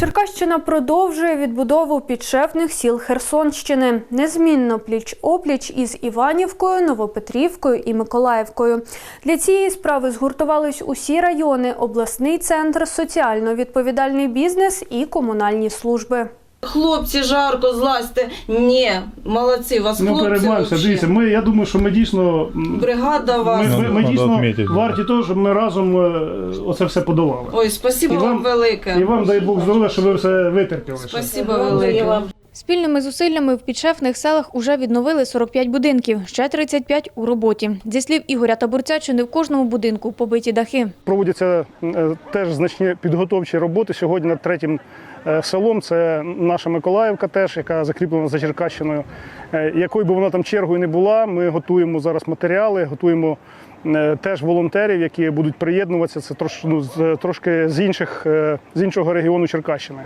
Черкащина продовжує відбудову підшефних сіл Херсонщини. Незмінно пліч-опліч із Іванівкою, Новопетрівкою і Миколаївкою. Для цієї справи згуртувались усі райони, обласний центр, соціально відповідальний бізнес і комунальні служби. Хлопці, жарко, злазьте. Ні, молодці, вас Ми хлопці. переймаємося. вообще. Дивіться, ми, я думаю, що ми дійсно м, Бригада вас. ми, ми Надо дійсно відмітити, да. варті того, щоб ми разом е, оце все подолали. Ой, спасибо І вам, вам- велике. І вам дай Бог здоров'я, щоб ви все витерпіли. Спасибо велике. Спільними зусиллями в підшефних селах уже відновили 45 будинків, ще 35 у роботі. Зі слів Ігоря Табурця, чи не в кожному будинку побиті дахи. Проводяться е, теж значні підготовчі роботи. Сьогодні над третім е, селом це наша Миколаївка, теж яка закріплена за Черкащиною. Е, Якою би вона там чергою не була, ми готуємо зараз матеріали, готуємо теж волонтерів, які будуть приєднуватися. Це трош, ну, з- трошки з інших з іншого регіону Черкащини.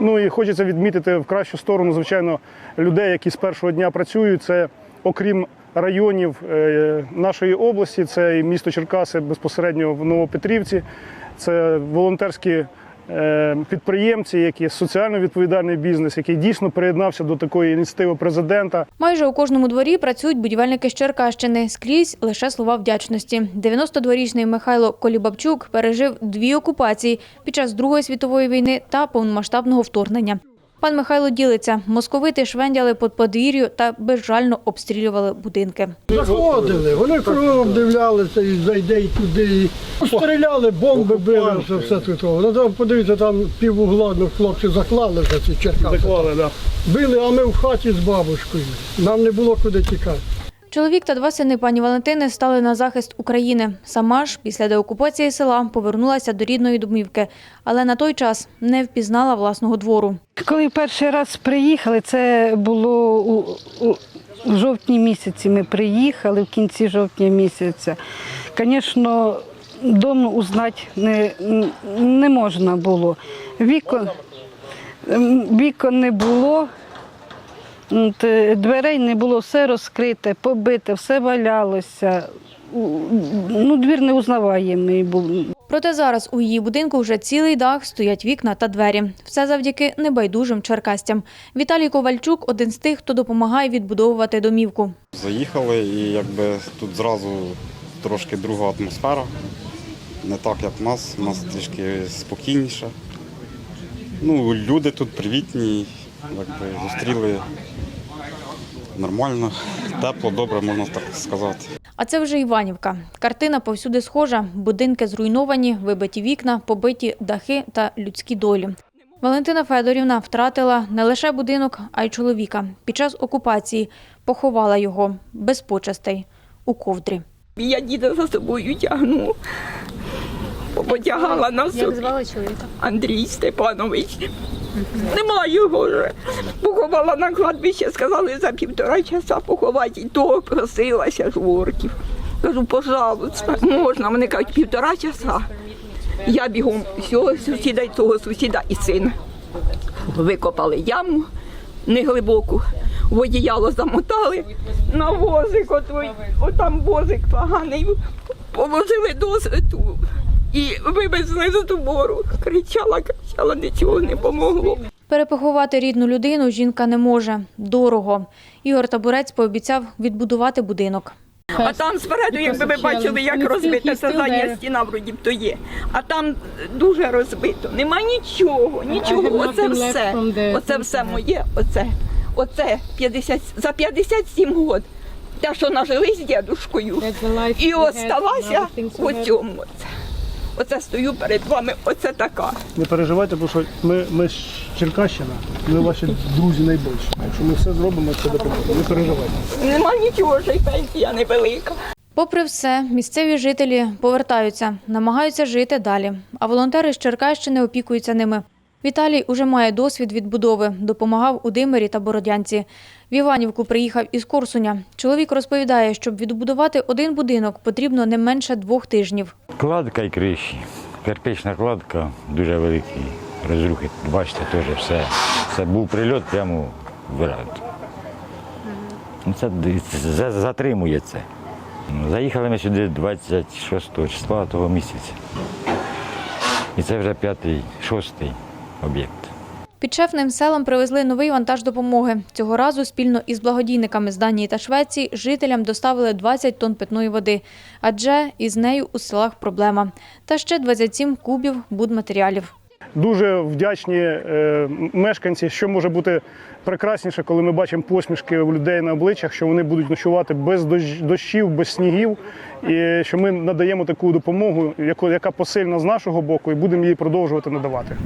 Ну і хочеться відмітити в кращу сторону, звичайно, людей, які з першого дня працюють. Це окрім районів е, нашої області, це і місто Черкаси безпосередньо в Новопетрівці, це волонтерські підприємці, які соціально відповідальний бізнес, який дійсно приєднався до такої ініціативи президента. Майже у кожному дворі працюють будівельники з Черкащини. Скрізь лише слова вдячності. 92-річний Михайло Колібабчук пережив дві окупації під час Другої світової війни та повномасштабного вторгнення. Пан Михайло ділиться, московити швендяли по подвір'ю та безжально обстрілювали будинки. Заходили, вони кругом дивлялися і зайде і туди. І стріляли, бомби били, все, все тут. Ну там подивіться, там пів угла, ну, хлопці заклали вже ці черкаси. Заклали, да. Били, а ми в хаті з бабушкою. Нам не було куди тікати. Чоловік та два сини пані Валентини стали на захист України. Сама ж після деокупації села повернулася до рідної домівки, але на той час не впізнала власного двору. Коли перший раз приїхали, це було у, у, у жовтні місяці. Ми приїхали в кінці жовтня місяця. Звісно, дому узнати не, не можна було. Вікон, вікон не було. Дверей не було, все розкрите, побите, все валялося. Ну, двір неузнаваємий був. Проте зараз у її будинку вже цілий дах стоять вікна та двері. Все завдяки небайдужим черкастям. Віталій Ковальчук один з тих, хто допомагає відбудовувати домівку. Заїхали і якби тут зразу трошки друга атмосфера. Не так, як в нас, у нас трішки спокійніше. Ну, люди тут привітні, якби зустріли нормально, тепло, добре, можна так сказати. А це вже Іванівка. Картина повсюди схожа: будинки зруйновані, вибиті вікна, побиті дахи та людські долі. Валентина Федорівна втратила не лише будинок, а й чоловіка. Під час окупації поховала його без почестей у ковдрі. Я діда за собою тягну. Потягала на собі. Як звали чоловіка? Андрій Степанович. Нема його вже. Поховала на кладбище, сказали за півтора часа поховати, і то просилася ж ворків. Кажу, пожалуйста, можна. Вони кажуть, півтора часа. Я бігом цього сусіда і того сусіда і сина. Викопали яму неглибоку, в одіяло замотали, на возик, отой, отам возик поганий, положили досвіту і вивезли з двору. Кричала, кричала, нічого не помогло. Перепоховати рідну людину жінка не може. Дорого. Ігор Табурець пообіцяв відбудувати будинок. А там спереду, якби ви бачили, як розбита ця задня стіна, вроді б то є. А там дуже розбито. Нема нічого, нічого. Оце все. Оце все моє. Оце. Оце 50, за 57 років. Те, що нажили з дідушкою. І осталася у цьому. Оце. Стою перед вами, оце така. Не переживайте, бо що ми, ми з Черкащина, ми ваші друзі найбільші. Якщо ми все зробимо, це допоможе. Не переживайте. Нема нічого, що й пенсія невелика. Попри все, місцеві жителі повертаються, намагаються жити далі. А волонтери з Черкащини опікуються ними. Віталій уже має досвід відбудови, допомагав у Димирі та Бородянці. В Іванівку приїхав із Корсуня. Чоловік розповідає, щоб відбудувати один будинок, потрібно не менше двох тижнів. Кладка і криші. Кирпична кладка дуже великі розрухи. Бачите, теж все. Це був прильот прямо в рад. Ну, Це за- затримує це. Ну, Заїхали ми сюди 26 числа того місяця. І це вже п'ятий, шостий об'єкт. Підшефним селам привезли новий вантаж допомоги. Цього разу спільно із благодійниками з Данії та Швеції жителям доставили 20 тонн питної води, адже із нею у селах проблема. Та ще 27 кубів будматеріалів. Дуже вдячні е, мешканці, що може бути прекрасніше, коли ми бачимо посмішки у людей на обличчях, що вони будуть ночувати без дощ- дощів, без снігів, і що ми надаємо таку допомогу, яку- яка посильна з нашого боку, і будемо її продовжувати надавати.